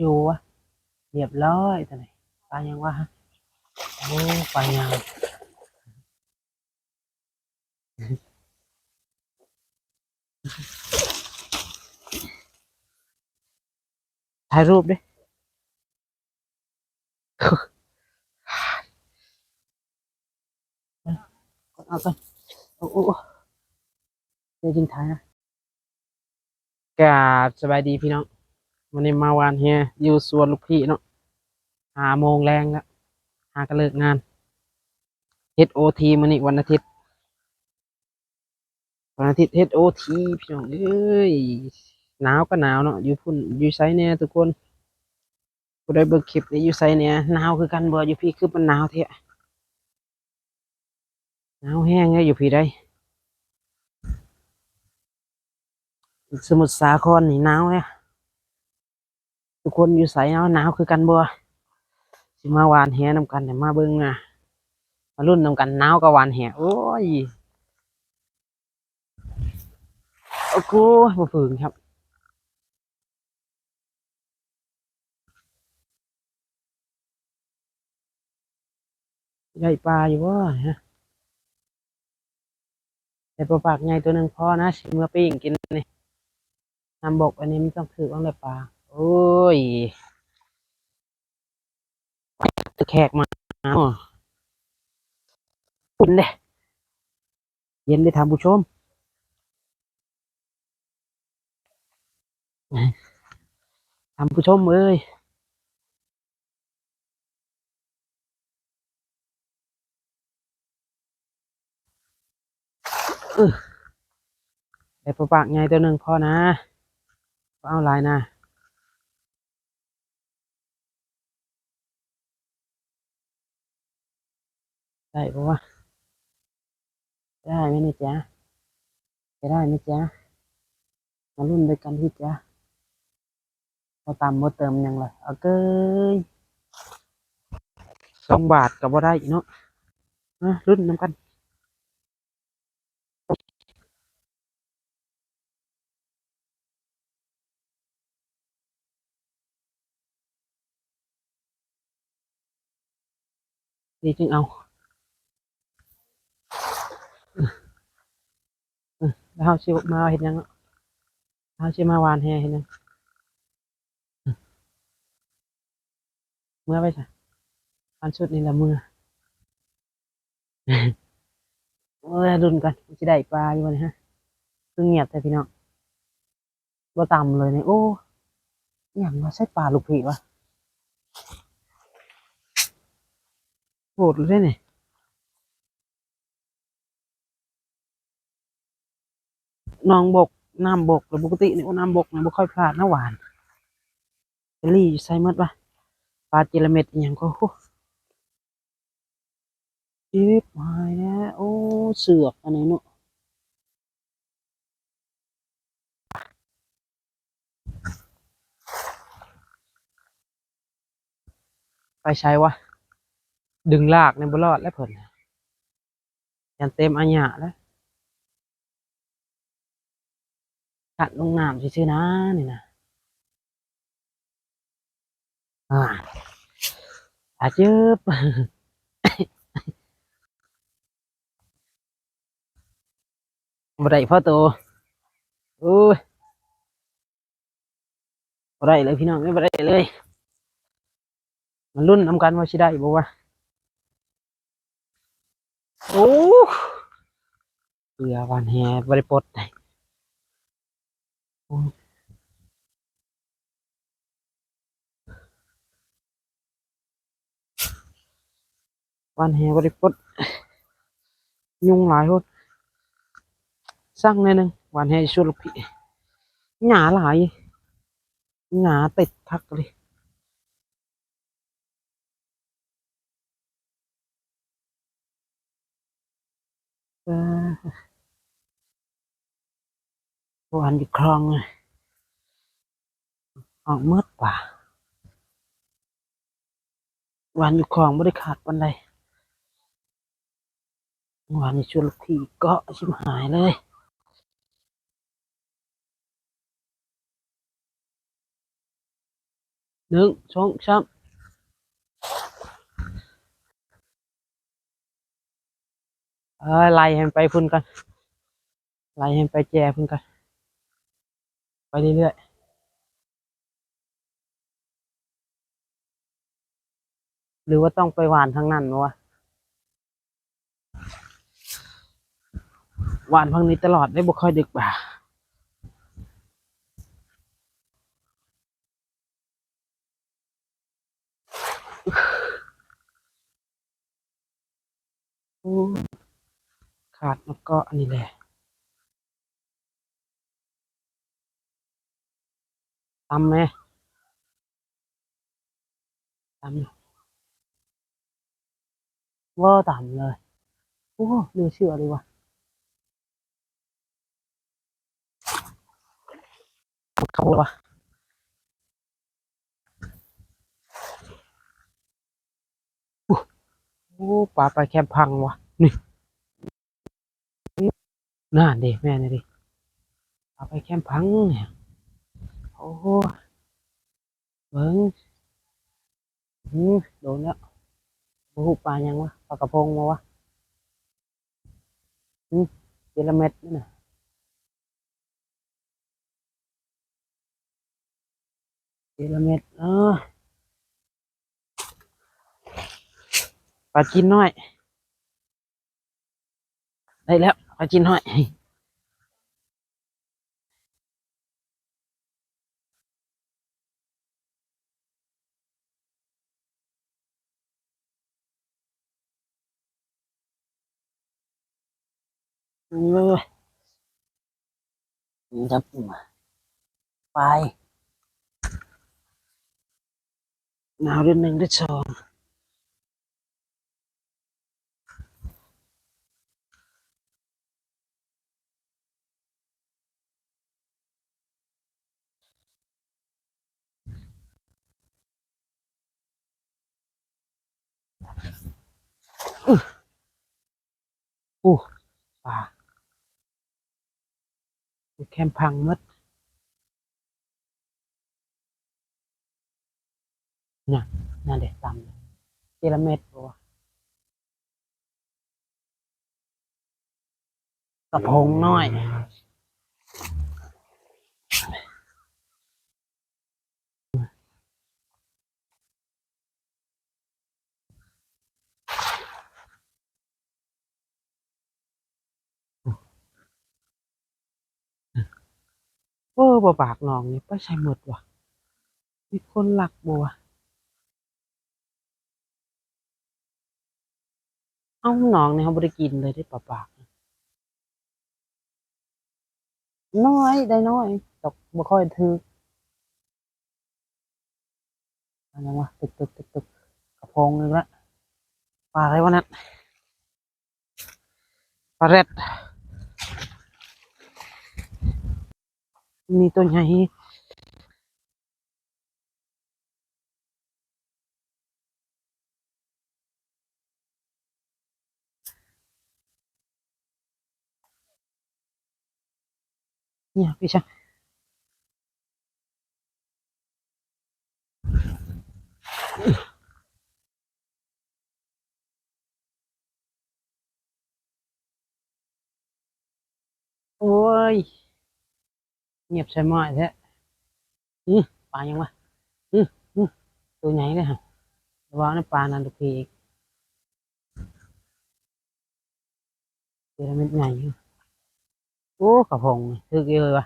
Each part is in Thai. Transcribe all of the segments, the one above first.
อยู่วะเรียบร้อยแต่ไหนปลายังวะฮะโอ้ปลายังถ่ายรูปดิเอาก่อนโอ้โอ้เดี๋ยวจริงถ่ายนะกราบสบายดีพี่น้อง วันนี้มาวานเฮียอยู่สวนลูกพี่เนาะหาโมงแรงแล้วหากระเลิกงานเฮดโอทีมันนี่วันอาทิตย์ วันอาทิตย์เฮดโอทีพี่น้องเอ้ยหนาวก็หนาวเนาะอยู่พุ่นอยู่ไซเนี่ยทุกคนผู้ใดเบิกคลิปนี่อยู่ไซเนี่ยหนาวคือกันเบื่ออยู่พี่คือมันหนาวเทะหนาวแห้งเลยอยู่พี่ได้สมุทรสาครนี่หนาวเลย ทุกคนอยู่ไสเอาหนาวคือกันบ่สิมาวานแหนำกันแต่มาเบิ่งนะมารุ่นนำกันหนาวกับหวานแหโอ้ยโอ้โหบ่ฝืนครับได้ปลาอยู่บ่ฮะแต่ปลาปากใหญ่ตัวหนึ่งพอนะสิเมื่อปิ้งกินนี่น้ำบกอันนี้ไมันต้องถือบ้างเลยปลา โอ้ยแขกมาอุ่นเด้เย็นได้ทำผู้ชมท่านผู้ชมเอ้ยเออได้ปลาปากใหญ่ตัวหนึ่งพ่อนะบ่เอาลายนะ ได้ปะวะได้ไหมเนี่ยจ๊ะจะได้ไหมจ๊ะมารุ่นด้วยกันพี่จ๊ะพอตามมาเติมยังเลยเอาเกยสองบาทก็บ่ได้อีกเนาะอะรุ่นน้ำกันดีจึงเอาเออ แล้วเขาชิมาเห็นยังเนาะเขาชิมาวานแฮเห็นยังเออเมื่อไปจ้ะอันชุดนี่ละเมื่อเมื่อดุนกันจะได้ปลาอยู่วันนี้ฮะคือเงียบแต่พี่น้องบ่ต่ำเลยเนี่ยโอ้อหย่างว่าใช่ปลาลูกผีวะโหดเลยเนี่ย น้องบกน้ำบกหรือปกติเนี่ยน้ำบกเนี่ยบ่ค่อยพลาดนะหวานเจลลี่ใส่หมดวะปลาเจลเม็ดอย่างก็โอ้เจ็บหายแล้วโอ้เสือกอันนี้เนาะไปใช้วะดึงลากในบรอดแล้วเพิ่นยันเต็มอัญญะแล้ว กัดลงน้ำซื่อๆนะนี่นะอ่าอาเจ็บบ่ได้พ่อโตโอ้ยบ่ได้เลยพี่น้องไม่บ่ได้เลย มันรุ่นนำกันว่าสิได้บ่วะโอ้เรือวานแฮบ่ได้ปลดได้ วานแฮบ่ได้ปลดยุงหลายโพดสร้างแน่นึงวานแฮช่วยลูกพี่หญ้าหลายหญ้าติดคักเลยเออ วันอยู่คลองเลยออกมืดกว่าวันอยู่คลองไม่ได้ขาดวันใดวันนี้ชวนลูกพี่เก็ชิมหายเลยหนึ่งสองสามเออไล่ให้ไปพุ่นกันไล่ให้ไปแจพุ่นกัน ไปเรื่อยๆ หรือว่าต้องไปหวานทางนั้นวะหวานพังนี้ตลอดได้บ่ค่อยดึกบ่าขาดแล้วก็อันนี้แหละ ตำไหมตำว่าตำเลย โอ้เหลือเชื่อเลยว่ะเขาว่ะโอ้ปลาไปแคมพังว่ะ นี่น่าด็แม่นี่ดิปลาไปแคมพังเนี่ย โอ้โหเบิ้งอืมโดนแล้วโอ้โหปลายังวะปลากระพงมาวะอืมเจลเม็ดนี่น่ะเจลเม็ดเออปลากินน้อย ได้แล้วปลากินน้อย นี่ครับไปหนาวเดือนหนึ่งเดือนสองอู้ปลา แคมพังมดน่ะน่าเด็ดตำเจลเม็ดบัวกระพงน้อย ออบ่ปากหนองนี่ไปใช้หมดว่ะมีคนหลักบัวเอาหนองเนี่ยเขาบริกินเลยได้ปลาปากน้อยได้น้อยตกบ่ค่อยถืออะไรวะตึกตึกตึกตึกกระพงอีกละปลาอะไรวะนั่นปลาเร็ด มีตัวใหญ่เนี่ยพี่ช่างโอ้ย เงียบใช่ไหมแท้อือปลายังวะอืออือตัวใหญ่เลยฮะระวังนะปลานันทุกทีอีกเจอเม็ดใหญ่อยู่โอ้กระพงถึกเยอะวะ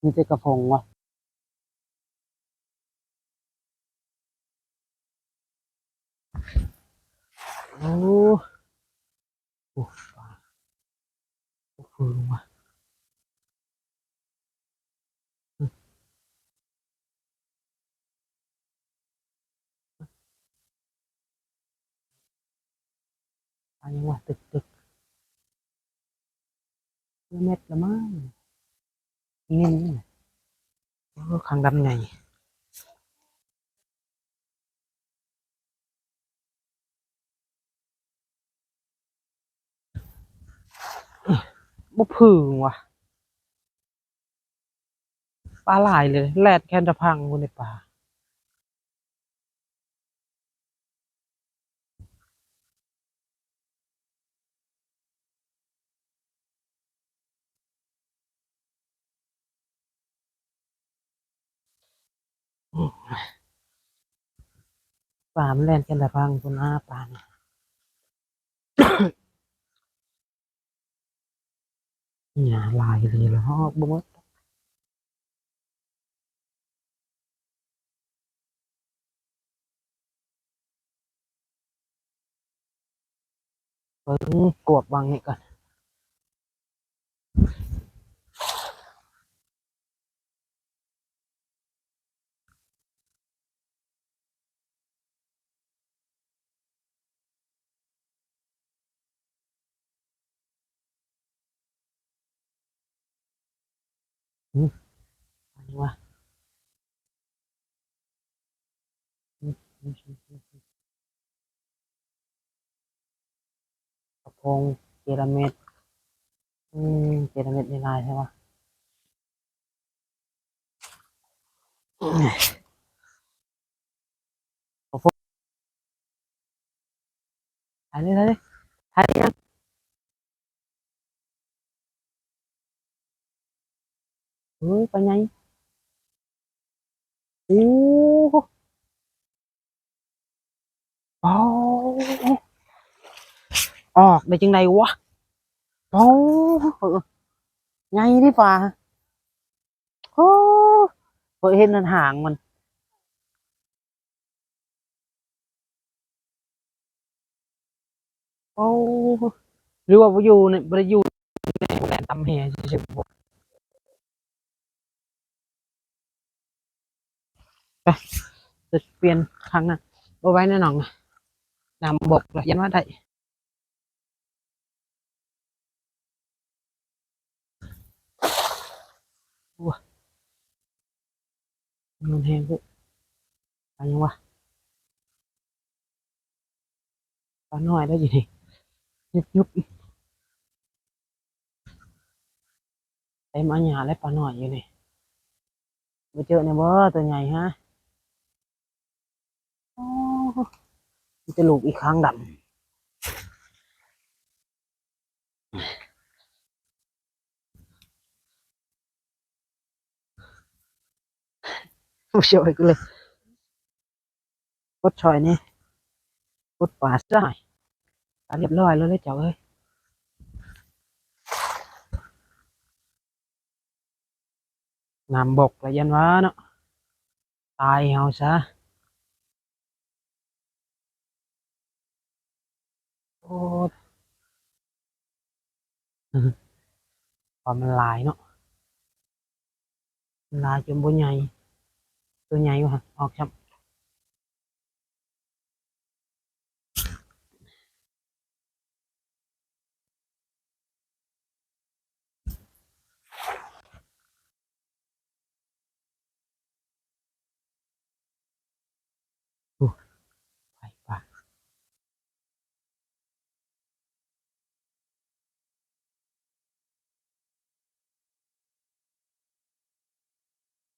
มีแต่กระพงวะโอ้โอ้ปลาโอ้ฟืนวะปลายังวะตึกตึกเม็ดละมั้งนี่นี่โอ้างดำให บ่พึงวะปลาหลายเลย แลดแค่จะพังบนในป่าป่ามันแล่นแค่จะพังบนหน้าป่าเนี่ย เนี่ยลายเลยแล้วบ่มดเพิ่งกวบวางนี่ก่อน อันนี้วะอืมอืมอืมกระพงเจระเม็ดอืมเจระเม็ดในลายใช่ปะกระพงถ่ายเลยถ่ายเลยถ่ายยังเฮ้ยไปไงโอ้โหโอ้ออกได้จังไดวะโอ้ไงที่ป่าโอ้เฮ้ยเห็นมันห่าง มันโอ้หรือว่าบ่อยู่ในบ่ได้อยู่ในแหลมตำแหเฉยๆบ่ ไปจะเปลี่ยนครั้งน่ะบ่ไว้ในหนองนะนำบกแล้วยันว่าได้โอ้ยมันแห้งกูไปยังวะปลาน้อยได้อยู่นี่ยุบยุบเต็มอันหยาและปลาน้อยอยู่นี่ไปเจอในบ่ตัวใหญ่ฮะ จะลูกอีกครั้งดำไม่ช่วยกูเลยกดชอยนี่กดป่าซะหน่อยตาเรียบร้อยแล้วเลยเจ้าเอ้ยน้ำบกล้วยันว่าเนาะ ตายเฮาซะ โอ้ความมันหลายเนาะลายจนบนใหญ่ ตัวใหญ่กว่าออกครับ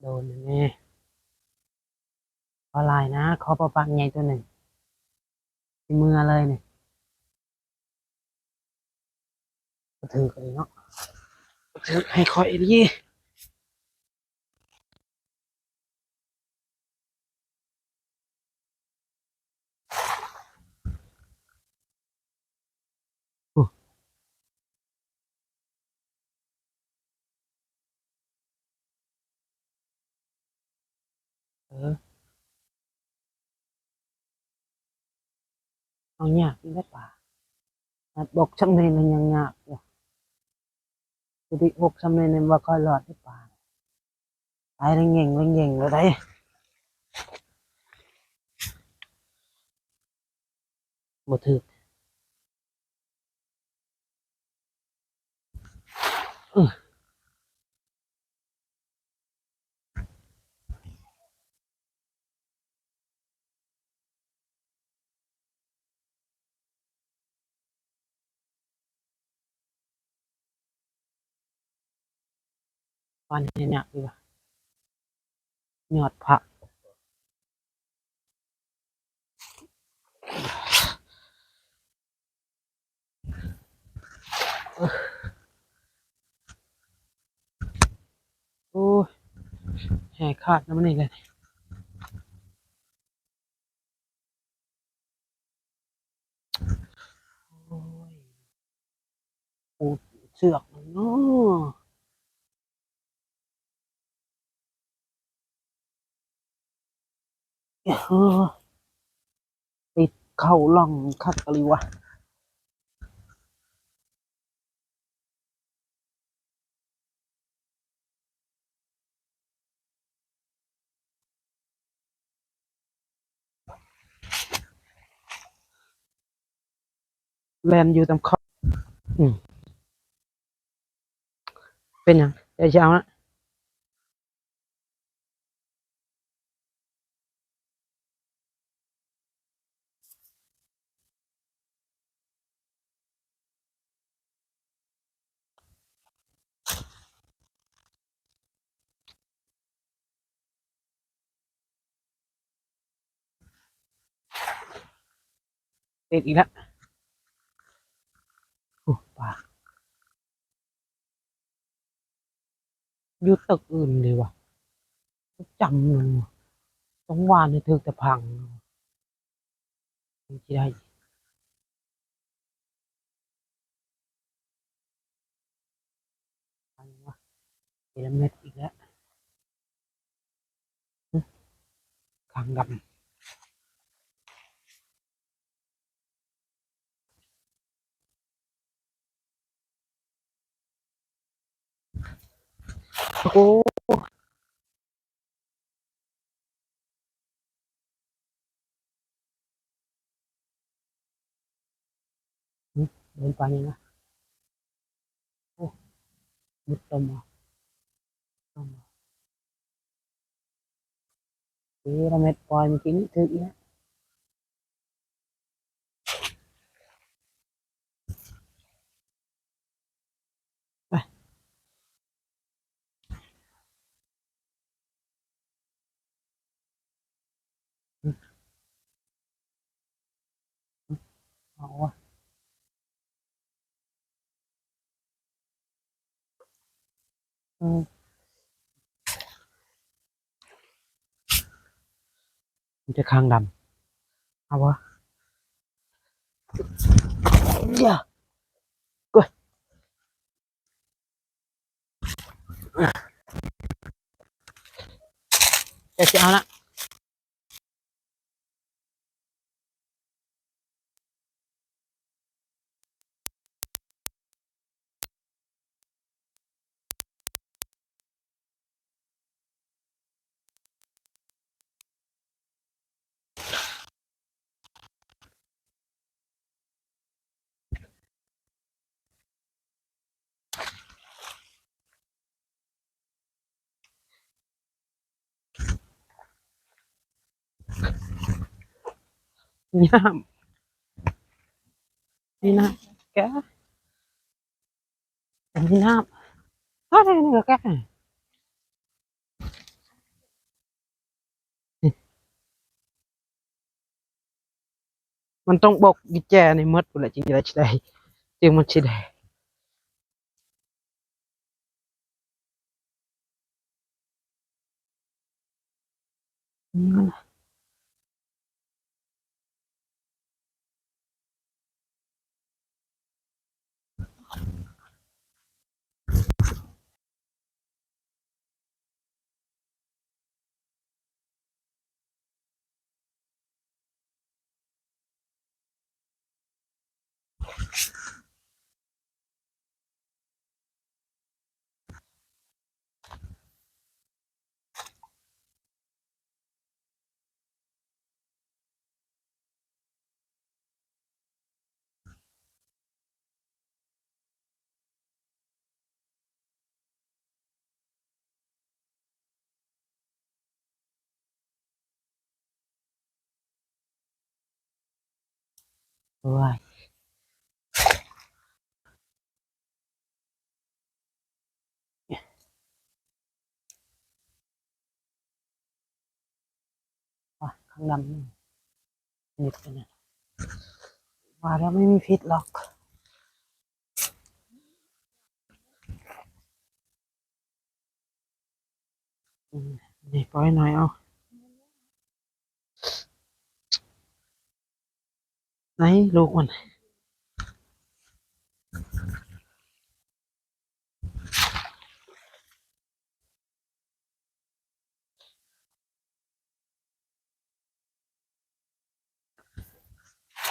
โดนแน่ขอลายนะขอประปังใหญ่ตัวหนึ่งที่มือเลยเนี่ยถือกันเนาะถือให้คอยดีอู้ เออเอายากที่ได้ป่าอะบกช่ำในมันยังยากอยู่จะได้บกช่ำในมันว่าค่อยรอดที่ป่าตายเร่งเง่งเร่งเง่งเลยได้บ่ถือ เออวันนี้เนี่ยดีกว่ายอดผักโอ้ยแหกขาดน้ำมันนี่เลยโอ้ยปูเสือกมันเนาะเออ ติดเข่าล่องคักกะลีวะแลนอยู่ตามขอบอืมเป็นยังเดี๋ยวจะเอานะ ติดอีกแล้วโอ้ปากยู่ตึกอื่นเลยวะจำเลยว่ะต้องวานในถึกแต่พังไมันจะได้พังวะเอลเม็ดอีกแล้วหึคางดำ โอ้เดินไปยังไงโอ้มุดตมอะตมอะเอลเม็ดปล่อยเมื่อกี้นี่ถึกอีกแล้วไปหึหึเอาวะอื มันจะคางดำเอาวะอย่าเดี๋ยจะเอาละ นี่น้ำนี่น้ำแกอันนี้น้ำอะไรนี่ก็แกมันต้องบอกกิแจในมดกูแหละจริงๆแล้วใช่ได้จริงมันใช่ได้อืม โอ้ยข้างดำนี่นี่เป็นไงว่าแล้วไม่มีพิษหรอกนี่ปล่อยหน่อยเอา ไหนลูกมัน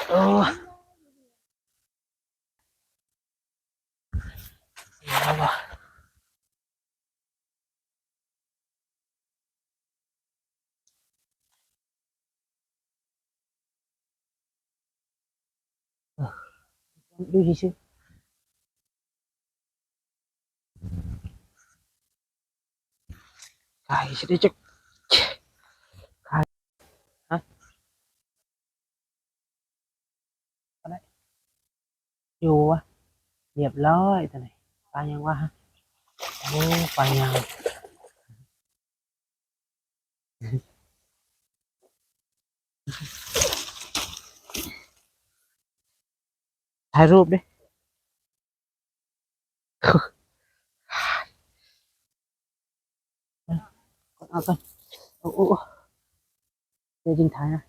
โอ้เอาวะ ดูดิชิขายชิได้จะขายฮะอะไรอยู่วะเรียบร้อยตัวไหนปลายังวะฮะโอ้ปลายัง ถ่ายรูปดิเอากันโอ้โอ้โอ้เดี๋ยวจริงถ่ายนะ